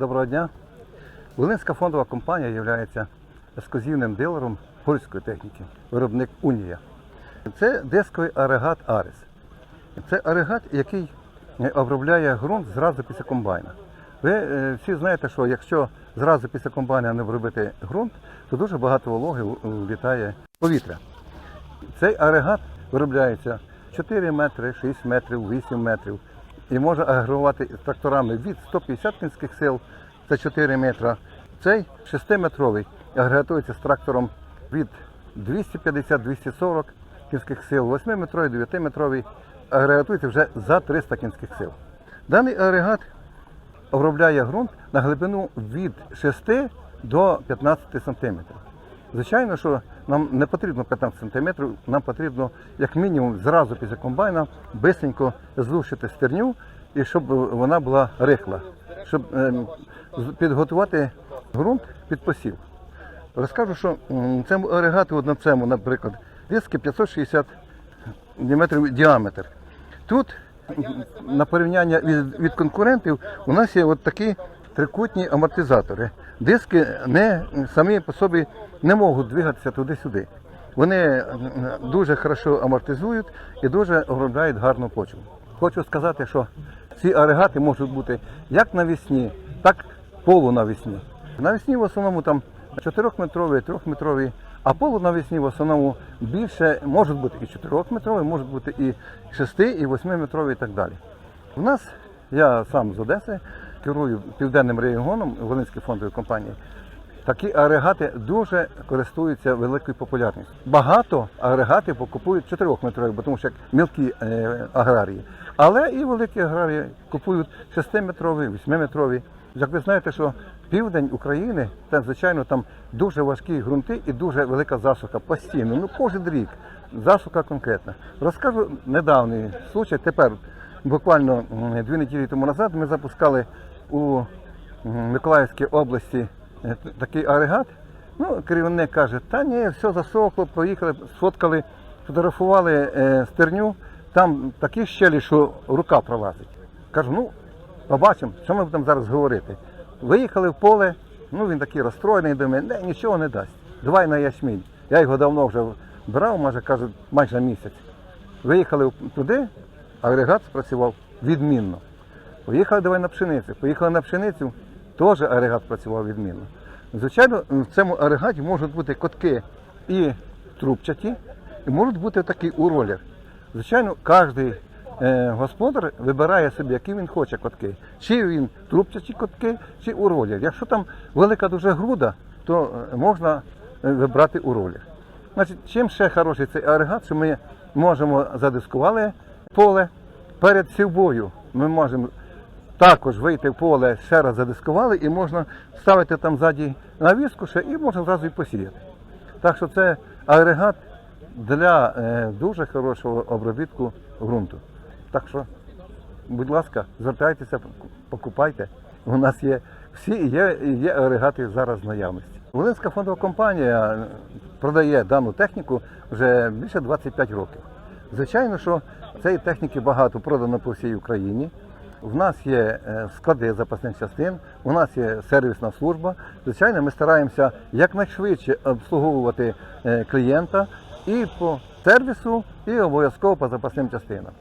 Доброго дня. Волинська фондова компанія є ексклюзивним дилером польської техніки, виробник Унія. Це дисковий агрегат Арес. Це агрегат, який е, обробляє ґрунт зразу після комбайна. Ви е, всі знаєте, що якщо зразу після комбайна не обробити ґрунт, то дуже багато вологи влітає повітря. Цей агрегат виробляється 4 метри, 6 метрів, 8 метрів і може агрегувати тракторами від 150 кінських сил, це 4 метра. Цей 6-метровий агрегатується з трактором від 250-240 кінських сил, 8-метровий, 9-метровий агрегатується вже за 300 кінських сил. Даний агрегат обробляє ґрунт на глибину від 6 до 15 сантиметрів. Звичайно, що нам не потрібно 15 сантиметрів, нам потрібно як мінімум зразу після комбайна бисенько злущити стерню і щоб вона була рихла, щоб ем, підготувати ґрунт під посів. Розкажу, що цьому агрегату, на цьому, наприклад, диски 560 мм діаметр. Тут на порівняння від конкурентів у нас є от такі трикутні амортизатори. Диски не, самі по собі не можуть двигатися туди-сюди. Вони дуже хорошо амортизують і дуже обробляють гарну почву. Хочу сказати, що ці агрегати можуть бути як навісні, так полунавісні. Навісні в основному там 4-метрові, 3-метрові, а полунавісні в основному більше можуть бути і 4-метрові, можуть бути і 6, і 8-метрові і так далі. У нас, я сам з Одеси, керую південним регіоном Волинської фондової компанії. Такі агрегати дуже користуються великою популярністю. Багато агрегатів покупують 4-метрові, бо тому що як мілкі е, аграрії. Але і великі аграрії купують 6-метрові, 8-метрові. Як ви знаєте, що південь України, це звичайно там дуже важкі ґрунти і дуже велика засуха постійно. Ну кожен рік засуха конкретна. Розкажу недавній случай. Тепер буквально дві неділі тому назад ми запускали у Миколаївській області е, такий агрегат. Ну, керівник каже, та ні, все засохло, поїхали, сфоткали, фотографували е, стерню, там такі щелі, що рука пролазить. Кажу, ну, побачимо, що ми будемо зараз говорити. Виїхали в поле, ну він такий розстроєний, думає, не, нічого не дасть. Давай на ячмінь. Я його давно вже брав, може, каже, майже місяць. Виїхали туди, агрегат спрацював відмінно. Поїхали давай на пшеницю. Поїхали на пшеницю, теж агрегат працював відмінно. Звичайно, в цьому агрегаті можуть бути котки і трубчаті, і можуть бути такі уролер. Звичайно, кожен господар вибирає собі, які він хоче котки. Чи він трубчаті котки, чи уролер. Якщо там велика дуже груда, то е, можна е, вибрати уролер. Значить, чим ще хороший цей агрегат, що ми можемо задискували поле перед сівбою. Ми можемо також вийти в поле, ще раз задискували, і можна ставити там ззаді навіску ще і можна зразу і посіяти. Так що це агрегат для е, дуже хорошого обробітку ґрунту. Так що, будь ласка, звертайтеся, покупайте. У нас є всі є, є агрегати зараз в наявності. Волинська фондова компанія продає дану техніку вже більше 25 років. Звичайно, що цієї техніки багато продано по всій Україні. В нас є е, склади запасних частин, у нас є сервісна служба. Звичайно, ми стараємося якнайшвидше обслуговувати е, клієнта і по сервісу, і обов'язково по запасним частинам.